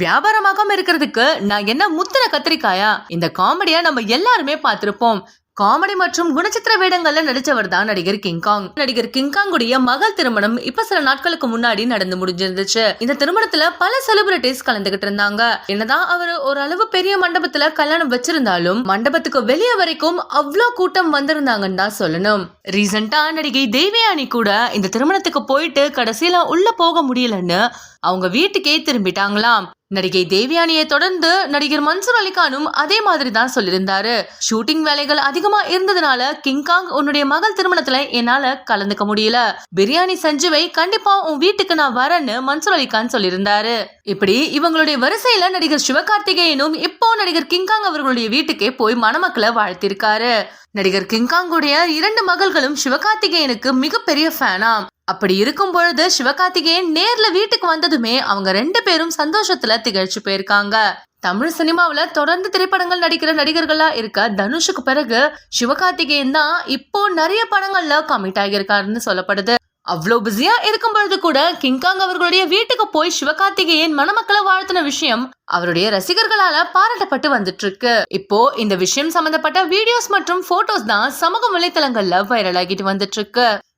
வியாபாரமாகாம இருக்கிறதுக்கு நான் என்ன முத்தின கத்திரிக்காயா? இந்த காமெடியா நம்ம எல்லாருமே பார்த்திருப்போம். காமெடி மற்றும் குணச்சித்திர வேடங்கள்ல நடிச்சவர் தான் நடிகர் கிங்காங் நடிகர் கிங்காங்குடைய மகள் திருமணம் இப்ப சில நாட்களுக்கு முன்னாடி நடந்து முடிஞ்சிருந்துச்சு. இந்த திருமணத்துல பல செலிபிரிட்டிஸ் கலந்துகிட்டு இருந்தாங்க. என்னதான் அவர் ஓரளவு பெரிய மண்டபத்துல கல்யாணம் வச்சிருந்தாலும் மண்டபத்துக்கு வெளியே வரைக்கும் அவ்வளோ கூட்டம் வந்திருந்தாங்கன்னு தான் சொல்லணும். ரீசெண்டா நடிகை தேவயானி கூட இந்த திருமணத்துக்கு போயிட்டு கடைசியில உள்ள போக முடியலன்னு அவங்க வீட்டுக்கே திரும்பிட்டாங்களாம். நடிகை தேவியானியை தொடர்ந்து நடிகர் மன்சூர் அலிகானும் அதே மாதிரி தான் சொல்லியிருந்தாரு. ஷூட்டிங் வேலைகள் அதிகமா இருந்ததுனால கிங்காங் உன்னுடைய மகள் திருமணத்துல என்னால கலந்துக்க முடியல. பிரியாணி செஞ்சுவை கண்டிப்பா உன் வீட்டுக்கு நான் வரேன்னு மன்சூர் அலிகான் சொல்லியிருந்தாரு. இப்படி இவங்களுடைய வரிசையில நடிகர் சிவகார்த்திகேயனும் இப்போ நடிகர் கிங்காங் அவர்களுடைய வீட்டுக்கே போய் மணமக்களை வாழ்த்திருக்காரு. நடிகர் கிங்காங்குடைய இரண்டு மகள்களும் சிவகார்த்திகேயனுக்கு மிகப்பெரிய ஃபேனாம் அப்படி இருக்கும் பொழுது சிவகார்த்திகேயன் நேர்ல வீட்டுக்கு வந்ததுமே அவங்க ரெண்டு பேரும் சந்தோஷத்துல திகழ்ச்சி போயிருக்காங்க. தமிழ் சினிமாவில் தொடர்ந்து திரைப்படங்கள் நடிக்கிற நடிகர்களா இருக்க தனுஷுக்கு பிறகு சிவகார்த்திகேயன் தான் இப்போ நிறைய படங்கள்ல கமிட் ஆகியிருக்காருன்னு சொல்லப்படுது. அவ்வளோ பிஸியா இருக்கும் பொழுது கூட கிங்காங் அவர்களுடைய வீட்டுக்கு போய் சிவகார்த்திகேயன் மணமக்களை வாழ்த்தின விஷயம் அவருடைய ரசிகர்களால பாராட்டப்பட்டு வந்துட்டு இருக்கு இப்போ இந்த விஷயம் சம்பந்தப்பட்ட வீடியோஸ் மற்றும் போட்டோஸ் தான் சமூக வலைத்தளங்கள்ல வைரல் ஆகிட்டு வந்துட்டு இருக்கு